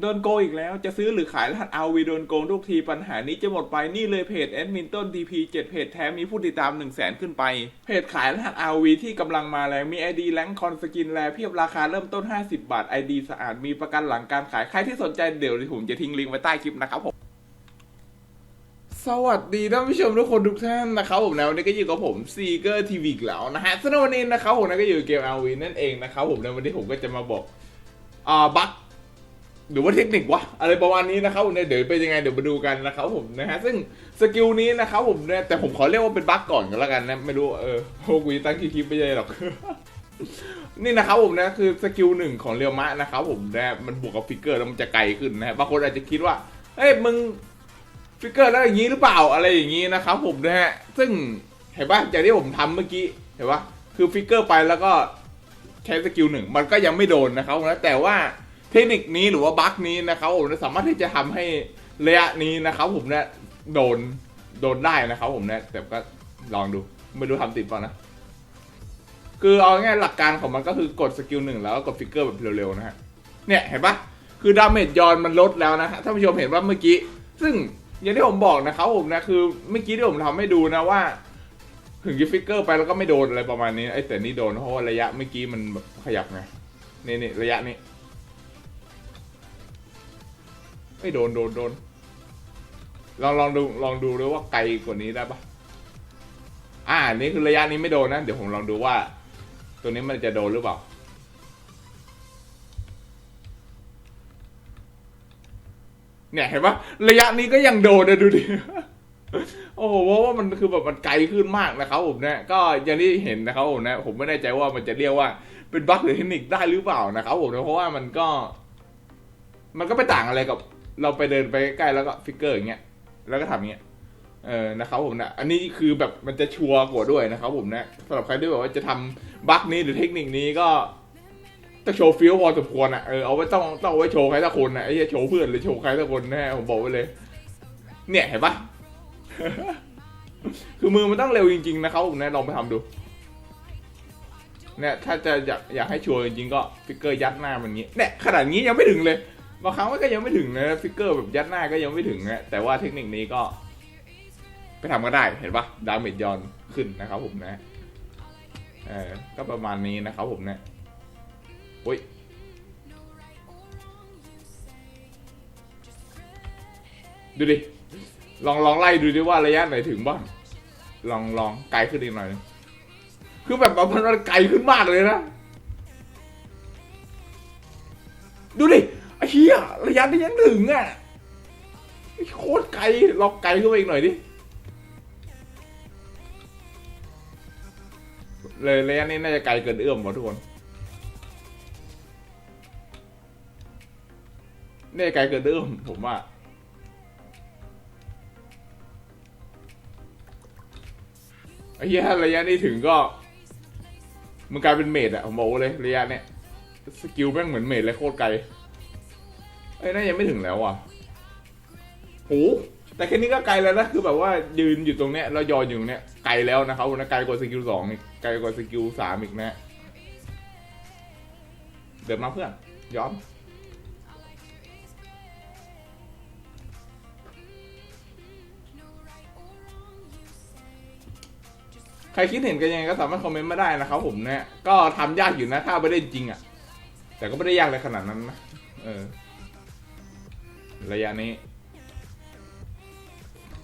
โดนโกงอีกแล้วจะซื้อหรือขายรหัส RV โดนโกงทุกทีปัญหานี้จะหมดไปนี่เลยเพจแอดมินต้น TP 7เพจแท้มีผู้ติดตาม1 0 0 0 0แสนขึ้นไป เพจขายรหัส RV ที่กำลังมาแรงมี ID แรงคอนสกินแลเพียบราคาเริ่มต้น 50 บาท ID สะอาดมีประกันหลังการขายใครที่สนใจเดี๋ยวผมจะทิ้งลิงก์ไว้ใต้คลิปนะครับผมสวัสดีท่านผู้ชมทุกคนทุกท่านนะครับผมนะวันนี้ก็อยู่กับผมซีเกอร์ทีวีอีกแล้วนะฮะสำหรับวันนี้นะครับผมนะก็อยู่กับเกม RV นั่นเองนะครับผมในวันนี้ผมก็จะมาบอกอ่าบั๊ก หรือว่าเทคนิควะอะไรประมาณนี้นะครับผมเนี่ยเดี๋ยวเป็นยังไงเดี๋ยวมาดูกันนะครับผมนะฮะซึ่งสกิลนี้นะครับผมเนี่ยแต่ผมขอเรียกว่าเป็นบั๊กก่อนก็แล้วกันนะไม่รู้เออพวกวีตั้งคลิปไม่ใช่หรอกนี่นะครับผมนะคือสกิลหนึ่งของเรียวมะนะครับผมนะมันบวกกับฟิกเกอร์แล้วมันจะไกลขึ้นนะฮะบางคนอาจจะคิดว่าเฮ้ยมึงฟิกเกอร์แล้วอย่างนี้หรือเปล่าอะไรอย่างนี้นะครับผมนะฮะซึ่งเห็นปะจากที่ผมทำเมื่อกี้เห็นปะคือฟิกเกอร์ไปแล้วก็ใช้สกิลหนึ่งมันก็ยังไม่โดนนะครับผมนะแต่ว่า เทคนิคนี้หรือว่าบั๊กนี้นะครับผมสามารถที่จะทำให้ระยะนี้นะครับผมเนะโดนโดนได้นะครับผมเนะแต่ก็ลองดูไม่รู้ทำติดเปล่านะ คือเอาง่ายหลักการของมันก็คือกดสกิลหนึ่งแล้วก็กดฟิกเกอร์แบบเร็วๆนะฮะเนี่ยเห็นปะคือดาเมจยอนมันลดแล้วนะฮะท่านผู้ชมเห็นว่าเมื่อกี้ ซึ่งอย่างที่ผมบอกนะครับผมนะคือเมื่อกี้ที่ผมทำให้ดูนะว่า ถึงยิฟิกเกอร์ไปแล้วก็ไม่โดนอะไรประมาณนี้ไอ้แต่นี่โดนเพราะว่าระยะเมื่อกี้มันแบบขยับไงนี่นี่ระยะนี้ ไม่โดนโดนโดนลองลองดูลองดูด้วยว่าไกลกว่านี้ได้ปะอ่านี่คือระยะนี้ไม่โดนนะ เดี๋ยวผมลองดูว่า ตัวนี้มันจะโดนหรือเปล่าเนี่ยเห็นปะระยะนี้ก็ยังโดนนะดูดิโอ้โหเพราะว่ามันคือแบบมันไกลขึ้นมากนะครับผมเนี่ยก็อย่างที่เห็นนะครับผมนะผมไม่แน่ใจว่ามันจะเรียกว่าเป็นบั๊กหรือเทคนิคได้หรือเปล่านะครับผมนะเพราะว่ามันก็ มันก็ไม่ต่างอะไรกับ เราไปเดินไปใกล้แล้วก็ฟิกเกอร์อย่างเงี้ยแล้วก็ทำอย่างเงี้ยเออนะครับผมนะอันนี้คือแบบมันจะชัวร์กว่าด้วยนะครับผมนะสำหรับใครที่แบบว่าจะทำบั๊กนี้หรือเทคนิคนี้ก็ต้องโชว์ฟิลพอสมควรอะเออเอาไว้ต้องต้องเอาไว้โชว์ใครสักคนนะไอ้เหี้ยโชว์เพื่อนหรือโชว์ใครสักคนแน่ผมบอกไว้เลย เนี่ยเห็นปะ คือมือมันต้องเร็วจริงๆนะครับผมนะลองไปทำดู เนี่ยถ้าจะอยากอยากให้ชัวร์จริงๆก็ฟิกเกอร์ยัดหน้ามันงี้เนี่ยขนาดนี้ยังไม่ถึงเลย บางครั้งมันก็ยังไม่ถึงนะฟิกเกอร์แบบยัดหน้าก็ยังไม่ถึงนะแต่ว่าเทคนิคนี้ก็ ไปทำก็ได้เห็นปะดาเมจยอนขึ้นนะครับผมนะเออก็ประมาณนี้นะครับผมนะอุ้ยดูดิ ลองลองไล่ดูดิว่าระยะไหนถึงบ้าง ลองลองไกลขึ้นอีกหน่อยนึงคือแบบมันมันไกลขึ้นมากเลยนะ ไอ้เหี้ยระยะนี้ยังถึงอะโคตรไกลลองไกลขึ้นไปอีกหน่อยดิเลยระยะนี้น่าจะไกลเกินเอื้อมหมดทุกคนเนี่ยไกลเกินเดิมผมว่าไอ้เหี้ยระยะนี้ถึงก็มันกลายเป็นเมดอะผมบอกเลยระยะเนี้ยสกิลแม่งเหมือนเมดเลยโคตรไกล อ้ยน่ายังไม่ถึงแล้วอะโหแต่แค่นี้ก็ไกลแล้วนะ คือแบบว่ายืนอยู่ตรงเนี้ยแล้วยอนอยู่ตรงเนี้ยไกลแล้วนะครับนะไกลกว่าสกิลสองอีกไกลกว่าสกิลสามอีกนะ เดินมาเพื่อนย้อนใครคิดเห็นกันยังไงก็สามารถคอมเมนต์มาได้นะครับผมเนี่ยก็ทำยากอยู่นะถ้าไม่ได้จริงอะ่ะ แต่ก็ไม่ได้ยากเลยขนาดนั้นนะเออ ระยะนี้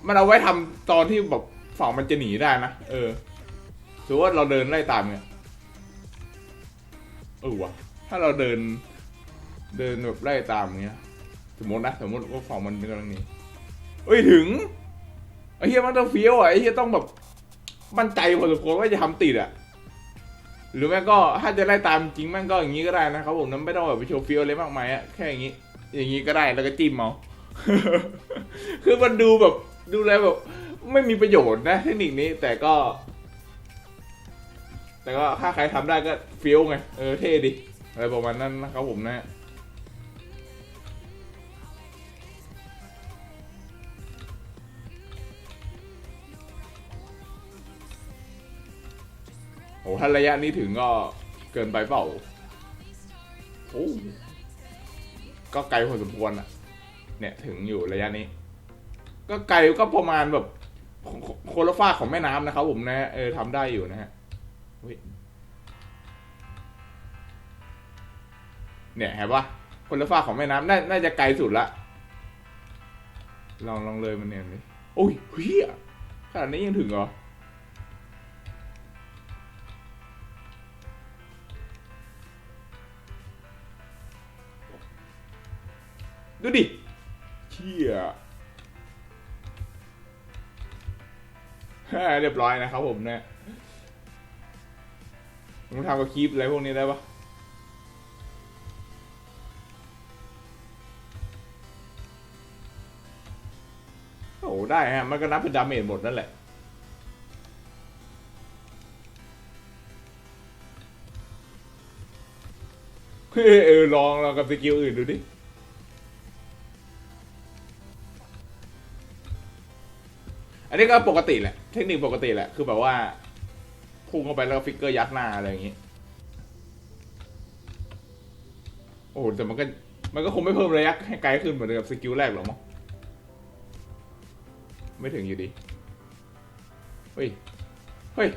มันเอาไว้ทำตอนที่แบบฝั่งมันจะหนีได้นะ เออถือว่าเราเดินไล่ตามเนี่ยเออวะถ้าเราเดิน เดินแบบไล่ตามเงี้ย สมมตินะสมมติว่าฝั่งมันกำลังหนีเอ้ยถึงไอ้เฮียมันต้องเฟี้ยวอะไอ้เฮียต้องแบบมั่นใจพอสมควรว่าจะทำติดอะหรือแม่ก็ถ้าจะไล่ตามจริงแม่งก็อย่างนี้ก็ได้นะครับผมนั้นไม่ต้องแบบไปโชว์ฟิลอะไรมากมายอะแค่อย่างนี้ อย่างนี้ก็ได้แล้วก็จิ้มเอาคือมันดูแบบดูแลแบบ ไม่มีประโยชน์นะเทคนิคนี้แต่ก็ แต่ก็ถ้าใครทำได้ก็ฟิลไง เออเท่ดิอะไรประมาณนั้นนะครับผมนะโอ้ถ้าระยะนี้ถึงก็เกินไปเปล่าโอ้ ก็ไกลพอสมควรอะเนี่ยถึงอยู่ระยะนี้ ก็ไกลก็ประมาณแบบโคโคนละฝ้าของแม่น้ำนะครับผมนะเออทำได้อยู่นะฮะเนี่ยเห็นปะคนละฝ้าของแม่น้ำน่าน่าจะไกลสุดละ ลองลองเลยมันเนี่ยดิโอ้ยเฮียขนาดนี้ยังถึงเหรอ ดูดิเชี่ยเรียบร้อยนะครับผมเนี่ยผมทำกับคลิปอะไรพวกนี้ได้ปะโอ้ได้ฮะ มันก็นับเป็นดาเมจหมดนั่นแหละเออลองลองกับสกิลอื่นดูดิ อันนี้ก็ปกติแหละ เทคนิคปกติแหละ คือแบบว่าพุ่งเข้าไปแล้วก็ฟิกเกอร์ยัดหน้าอะไรอย่างงี้ โอ้แต่มันก็ มันก็คงไม่เพิ่มระยะให้ไกลขึ้นเหมือนกับสกิลแรกหรอกมั้ง ไม่ถึงอยู่ดี เฮ้ย เฮ้ย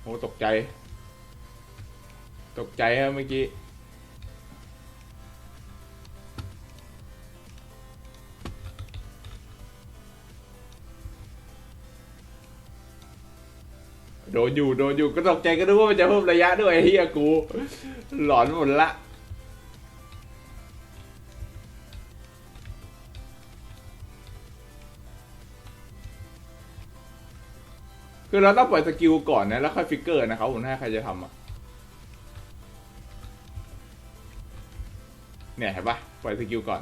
โอ้ตกใจ ตกใจฮะเมื่อกี้ โดนอยู่โดนอยู่ก็ตกใจก็นึกว่ามันจะเพิ่มระยะด้วยเฮียกู หลอนหมดละคือเราต้องปล่อยสกิลก่อนนะ แล้วค่อยฟิกเกอร์นะครับผมถ้าใครจะทำอะ เนี่ยเห็นปะปล่อยสกิลก่อน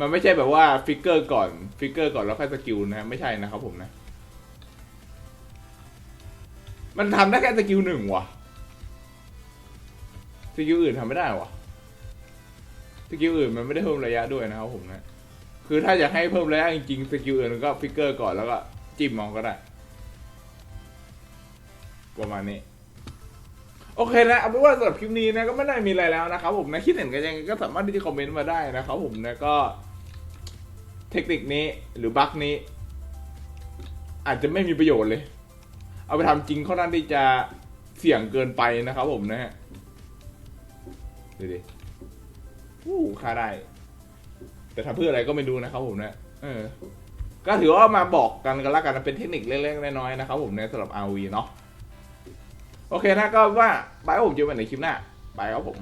มันไม่ใช่แบบว่าฟิกเกอร์ก่อนฟิกเกอร์ก่อนแล้วค่อยสกิลนะ ไม่ใช่นะครับผมนะ มันทำได้แค่สกิลหนึ่งว่ะสกิลอื่นทำไม่ได้ว่ะสกิลอื่นมันไม่ได้เพิ่มระยะด้วยนะครับผมนะคือถ้าอยากให้เพิ่มระยะจริงๆสกิลอื่นก็ฟิกเกอร์ก่อนแล้วก็จิ้มมองก็ได้ประมาณนี้ โอเคนะเอาเป็นว่าสำหรับคลิปนี้นะก็ไม่ได้มีอะไรแล้วนะครับผมนะคิดเห็นกันยังไงก็สามารถที่จะคอมเมนต์มาได้นะครับผมนะก็ เทคนิคนี้หรือบั๊กนี้ อาจจะไม่มีประโยชน์เลย เอาไปทำจริงเขานั้นที่จะเสี่ยงเกินไปนะครับผมนะฮะดูดิวู้ค่าได้ แต่ทำเพื่ออะไรก็ไม่ดูนะครับผมนะเออ ก็ถือว่ามาบอกกันกันละกันเป็นเทคนิคเล็กๆน้อยๆนะครับผมในสำหรับ RV เนาะโอเคนะก็ว่าบายครับผมเจอกันในคลิปหน้าบายครับผม